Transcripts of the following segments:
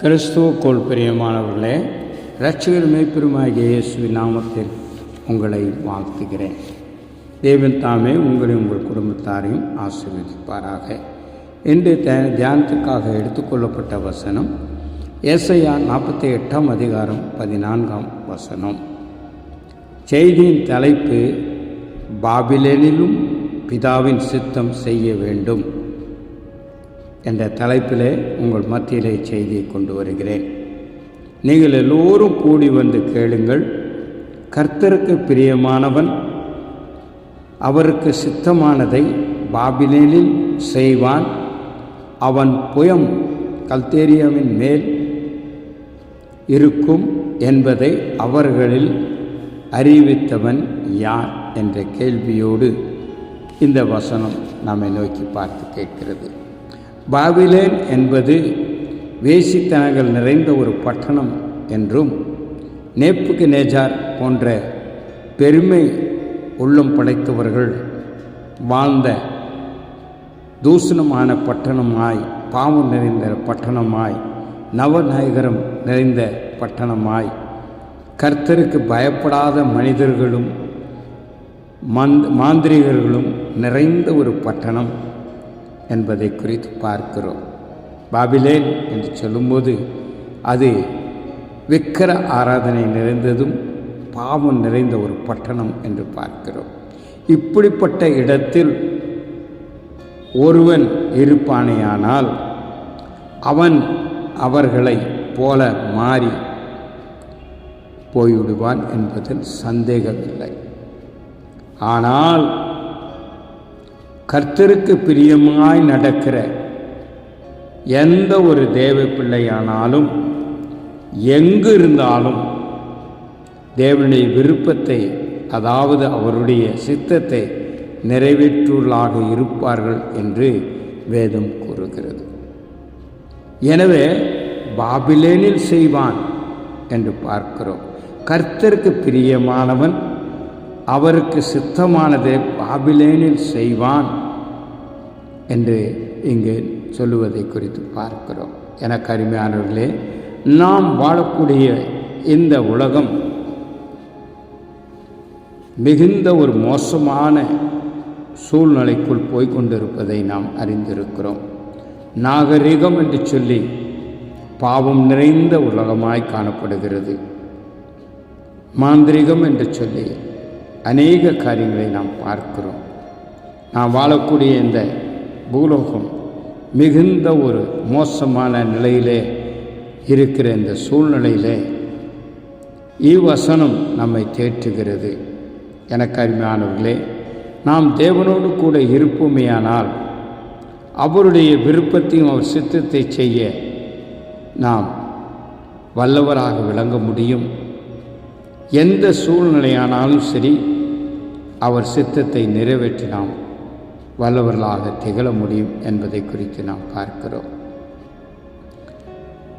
கிறிஸ்துவுக்குள் பிரியமானவர்களே ரட்சகர் மெய்ப்பெருமாகிய இயேசுவின் நாமத்தில் உங்களை வாழ்த்துகிறேன். தேவன் தாமே உங்களையும் உங்கள் குடும்பத்தாரையும் ஆசீர்வதிப்பாராக. இன்று தியானத்துக்காக எடுத்துக்கொள்ளப்பட்ட வசனம் ஏசையா நாற்பத்தி எட்டாம் அதிகாரம் பதினான்காம் வசனம். செய்தியின் தலைப்பு பாபிலேனிலும் பிதாவின் சித்தம் செய்ய வேண்டும். என்ற தலைப்பிலே உங்கள் மத்தியிலே செய்தியை கொண்டு வருகிறேன். நீங்கள் எல்லோரும் கூடி வந்து கேளுங்கள். கர்த்தருக்கு பிரியமானவன் அவருக்கு சித்தமானதை பாபிலேனில் செய்வான். அவன் புயம் கல்தேரியாவின் மேல் இருக்கும் என்பதை அவர்களில் அறிவித்தவன் யார் என்ற கேள்வியோடு இந்த வசனம் நம்மை நோக்கி பார்த்து கேட்கிறது. பாபிலேன் என்பது வேசித்தனங்கள் நிறைந்த ஒரு பட்டணம் என்றும் நேப்புக்கு நேஜார் போன்ற பெருமை உள்ளம் படைத்தவர்கள் வாழ்ந்த தூஷணமான பட்டணமாய் பாவம் நிறைந்த பட்டணமாய் நவநாயகரம் நிறைந்த பட்டணமாய் கர்த்தருக்கு பயப்படாத மனிதர்களும் மந்த் மாந்திரிகர்களும் நிறைந்த ஒரு பட்டணம். என்பதை குறித்து பார்க்கிறோம். பாபிலேன் என்று சொல்லும்போது அது விக்கிர ஆராதனை நிறைந்ததும் பாவம் நிறைந்த ஒரு பட்டணம் என்று பார்க்கிறோம். இப்படிப்பட்ட இடத்தில் ஒருவன் இருப்பானேயானால் அவன் அவர்களை போல மாறி போய்விடுவான் என்பதில் சந்தேகமில்லை. ஆனால் கர்த்தருக்கு பிரியமாய் நடக்கிற எந்த ஒரு தேவ பிள்ளையானாலும் எங்கு இருந்தாலும் தேவனுடைய விருப்பத்தை அதாவது அவருடைய சித்தத்தை நிறைவேற்றுள்ளாக இருப்பார்கள் என்று வேதம் கூறுகிறது. எனவே பாபிலேனில் செய்வான் என்று பார்க்கிறோம். கர்த்தருக்கு பிரியமானவன் அவருக்கு சித்தமானதை பாபிலேனில் செய்வான். என்று இங்கு சொல்லுவதை குறித்து பார்க்கிறோம். எனக்கு அருமையானவர்களே நாம் வாழக்கூடிய இந்த உலகம் மிகுந்த ஒரு மோசமான சூழ்நிலைக்குள் போய்கொண்டிருப்பதை நாம் அறிந்திருக்கிறோம். நாகரிகம் என்று சொல்லி பாவம் நிறைந்த உலகமாய் காணப்படுகிறது. மாந்திரிகம் என்று சொல்லி அநேக காரியங்களை நாம் பார்க்கிறோம். நாம் வாழக்கூடிய இந்த பூலோகம் மிகுந்த ஒரு மோசமான நிலையிலே இருக்கிற இந்த சூழ்நிலையிலே இவ்வசனம் நம்மை தேற்றுகிறது. எனக்கு அருமையானவர்களே நாம் தேவனோடு கூட இருப்போமேயானால் அவருடைய விருப்பத்தையும் அவர் சித்தத்தை செய்ய நாம் வல்லவராக விளங்க முடியும். எந்த சூழ்நிலையானாலும் சரி அவர் சித்தத்தை நிறைவேற்றி நாம் வல்லவர்களாக திகழ முடியும் என்பதை குறித்து நாம் பார்க்கிறோம்.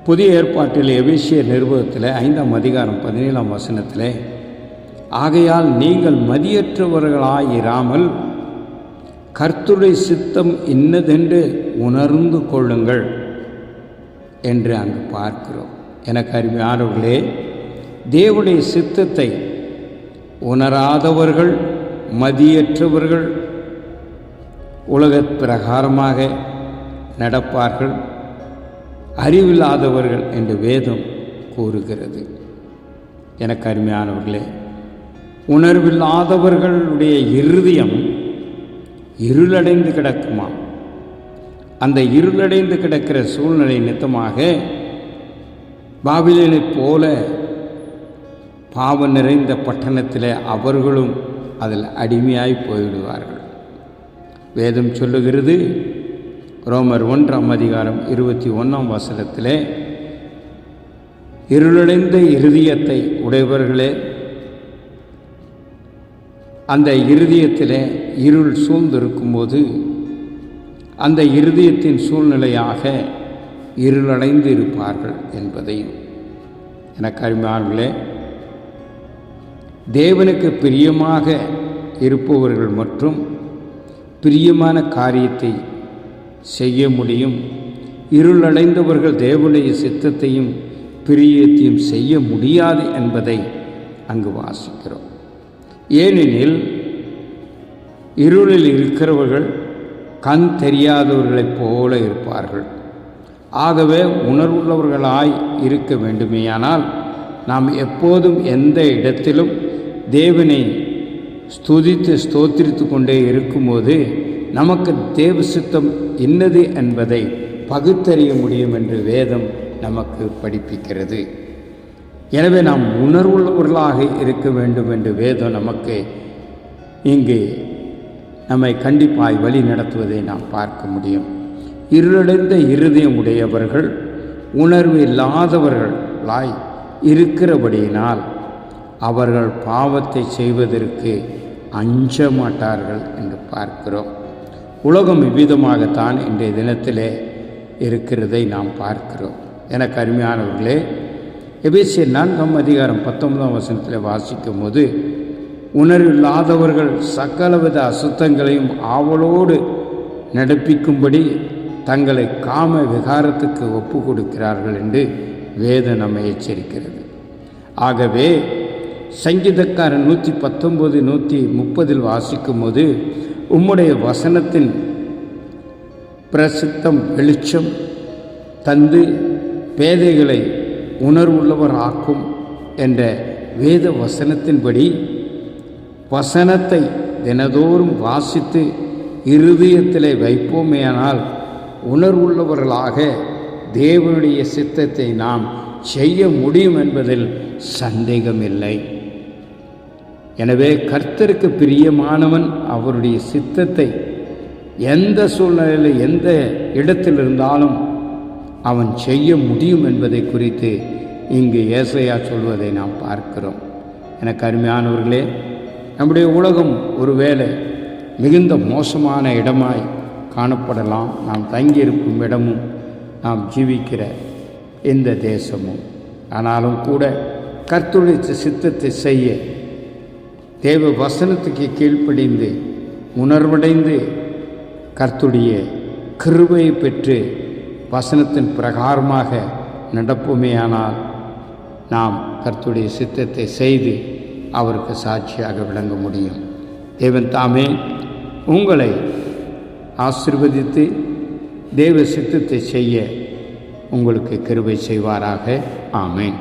புதிய ஏற்பாட்டில் எவிசிய நிறுவனத்தில் ஐந்தாம் அதிகாரம் பதினேழாம் வசனத்தில் ஆகையால் நீங்கள் மதியற்றவர்களாயிராமல் கர்த்துடைய சித்தம் இன்னதென்று உணர்ந்து கொள்ளுங்கள் என்று அங்கு பார்க்கிறோம். எனக்கு அருமையானவர்களே தேவனுடைய சித்தத்தை உணராதவர்கள் மதியற்றவர்கள் உலகப் பிரகாரமாக நடப்பார்கள் அறிவில்லாதவர்கள் என்று வேதம் கூறுகிறது. எனக்கு அருமையானவர்களே உணர்வில்லாதவர்களுடைய இருதயம் இருளடைந்து கிடக்குமா? அந்த இருளடைந்து கிடக்கிற சூழ்நிலை நித்தமாக பாபிலேனைப் போல பாவம் நிறைந்த பட்டணத்தில் அவர்களும் அதில் அடிமையாய் போய்விடுவார்கள். வேதம் சொல்லுகிறது. ரோமர் ஒன்றாம் அதிகாரம் இருபத்தி ஒன்றாம் வசனத்திலே இருளடைந்த இருதயத்தை உடையவர்களே அந்த இருதயத்தில் இருள் சூழ்ந்திருக்கும்போது அந்த இருதயத்தின் சூழ்நிலையாக இருளடைந்து இருப்பார்கள் என்பதையும். எனக்கு அருமையானங்களே தேவனுக்கு பிரியமாக இருப்பவர்கள் மற்றும் பிரியமான காரியத்தை செய்ய முடியும். இருளடைந்தவர்கள் தேவனுடைய சித்தத்தையும் பிரியத்தையும் செய்ய முடியாது என்பதை அங்கு வாசிக்கிறோம். ஏனெனில் இருளில் இருக்கிறவர்கள் கண் தெரியாதவர்களைப் போல இருப்பார்கள். ஆகவே உணர்வுள்ளவர்களாய் இருக்க வேண்டுமேயானால் நாம் எப்போதும் எந்த இடத்திலும் தேவனை ஸ்துதித்து ஸ்தோத்திரித்து கொண்டே இருக்கும்போது நமக்கு தேவ சித்தம் என்னது என்பதை பகுத்தறிய முடியும் என்று வேதம் நமக்கு படிப்பிக்கிறது. எனவே நாம் உணர்வுள்ளவர்களாக இருக்க வேண்டும் என்று வேதம் நமக்கு இங்கு நம்மை கண்டிப்பாய் வழி நடத்துவதை நாம் பார்க்க முடியும். இருளடைந்த இருதயம் உடையவர்கள் உணர்வு இல்லாதவர்களாய் இருக்கிறபடியினால் அவர்கள் பாவத்தை செய்வதற்கு அஞ்ச மாட்டார்கள் என்று பார்க்கிறோம். உலகம் இவ்விதமாகத்தான் இன்றைய தினத்திலே இருக்கிறதை நாம் பார்க்கிறோம். எனக்கு அருமையானவர்களே எபிசி நான்காம் அதிகாரம் பத்தொன்பதாம் வசனத்தில் வாசிக்கும் போது உணர்வில்லாதவர்கள் சகலவித அசுத்தங்களையும் ஆவலோடு நடப்பிக்கும்படி தங்களை காம விகாரத்துக்கு ஒப்பு கொடுக்கிறார்கள் என்று வேதம் நம்மை எச்சரிக்கிறது. ஆகவே சங்கீதக்காரன் நூற்றி பத்தொம்போது நூற்றி முப்பதில் வாசிக்கும் போது உம்முடைய வசனத்தின் பிரசித்தம் வெளிச்சம் தந்து பேதைகளை உணர்வுள்ளவர் ஆக்கும் என்ற வேத வசனத்தின்படி வசனத்தை தினதோறும் வாசித்து இருதயத்திலே வைப்போமேயானால் உணர்வுள்ளவர்களாக தேவனுடைய சித்தத்தை நாம் செய்ய முடியும் என்பதில் சந்தேகமில்லை. எனவே கர்த்தருக்கு பிரியமானவன் அவருடைய சித்தத்தை எந்த சூழ்நிலையில் எந்த இடத்தில் இருந்தாலும் அவன் செய்ய முடியும் என்பதை குறித்து இங்கு ஏசையா சொல்வதை நாம் பார்க்கிறோம். எனக்கு அருமையானவர்களே நம்முடைய உலகம் ஒருவேளை மிகுந்த மோசமான இடமாய் காணப்படலாம். நாம் தங்கியிருக்கும் இடமும் நாம் ஜீவிக்கிற இந்த தேசமும். ஆனாலும் கூட கர்த்துடைய சித்தத்தை செய்ய தேவ வசனத்துக்கு கீழ்ப்படிந்து உணர்வடைந்து கர்த்துடைய கிருபையை பெற்று வசனத்தின் பிரகாரமாக நடப்போமேயானால் நாம் கர்த்துடைய சித்தத்தை செய்து அவருக்கு சாட்சியாக விளங்க முடியும். தேவன் தாமே உங்களை ஆசிர்வதித்து தேவ சித்தத்தை செய்ய உங்களுக்கு கிருபை செய்வாராக. ஆமேன்.